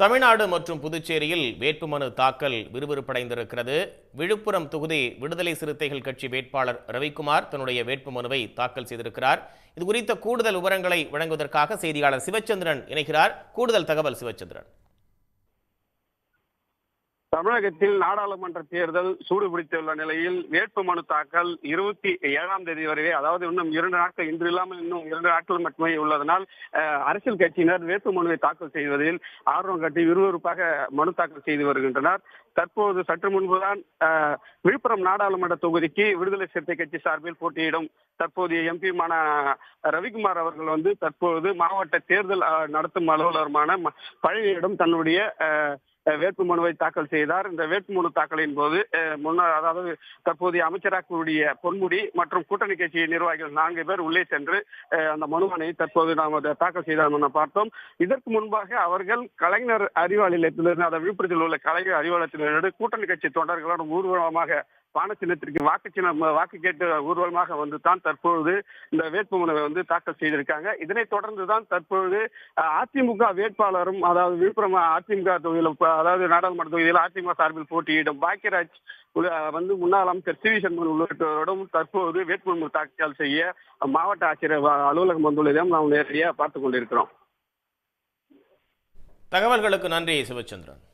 தமிழ்நாடு மற்றும் புதுச்சேரியில் வேட்புமனு தாக்கல் விறுவிறுப்படைந்திருக்கிறது. விழுப்புரம் தொகுதி விடுதலை சிறுத்தைகள் கட்சி வேட்பாளர் ரவிக்குமார் தன்னுடைய வேட்புமனுவை தாக்கல் செய்திருக்கிறார். இது குறித்த கூடுதல் விவரங்களை வழங்குவதற்காக செய்தியாளர் சிவச்சந்திரன் இணைகிறார். கூடுதல் தகவல் சிவச்சந்திரன். தமிழகத்தில் நாடாளுமன்ற தேர்தல் சூடு பிடித்துள்ள நிலையில் வேட்புமனு தாக்கல் இருபத்தி ஏழாம் தேதி வரை அதாவது இன்னும் இரண்டு நாட்கள் இன்று இல்லாமல் இன்னும் இரண்டு நாட்கள் மட்டுமே உள்ளதனால் அரசியல் கட்சியினர் வேட்பு மனுவை தாக்கல் செய்வதில் ஆர்வம் காட்டி விறுவிறுப்பாக மனு தாக்கல் செய்து வருகின்றனர். தற்போது சற்று முன்புதான் விழுப்புரம் நாடாளுமன்ற தொகுதிக்கு விடுதலை சிறுத்தை கட்சி சார்பில் போட்டியிடும் தற்போதைய எம்பியுமான ரவிக்குமார் அவர்கள் வந்து தற்போது மாவட்ட தேர்தல் நடத்தும் அலுவலருமான பழனியிடம் தன்னுடைய வேட்புமனுவை தாக்கல் செய்தார். இந்த வேட்புமனு தாக்கலின் போது முன்னாள் அதாவது தற்போதைய அமைச்சராக கூடிய பொன்முடி மற்றும் கூட்டணி கட்சி நிர்வாகிகள் நான்கு பேர் உள்ளே சென்று அஹ், அந்த மனுவனை தற்போது நாம் அதை தாக்கல் செய்தார் என பார்த்தோம். இதற்கு முன்பாக அவர்கள் கலைஞர் அறிவாளியத்திலிருந்து நிலையத்திலிருந்து அதாவது விழுப்புரத்தில் உள்ள கலைஞர் அறிவாலயத்திலிருந்து கூட்டணி கட்சி தொண்டர்களோடு ஊர்வலமாக பானச்சின்னத்திற்கு வாக்கு சின்ன வாக்கு கேட்டு ஊர்வலமாக வந்து தான் தற்பொழுது இந்த வேட்புமனுவை வந்து தாக்கல் செய்திருக்காங்க. இதனைத் தொடர்ந்து தான் தற்பொழுது அதிமுக வேட்பாளரும் அதாவது விழுப்புரம் அதிமுக தொகுதியில் அதாவது நாடாளுமன்ற தொகுதியில் அதிமுக சார்பில் போட்டியிடும் பாக்கியராஜ் உள்ள- வந்து முன்னாள் அமைச்சர் சி வி சண்முகன் தற்போது வேட்புமனு தாக்கல் செய்ய மாவட்ட ஆட்சியர் அலுவலகம் வந்துள்ளதையும் நாம் நேரடியாக பார்த்துக் கொண்டிருக்கிறோம். தகவல்களுக்கு நன்றி சிவச்சந்திரன்.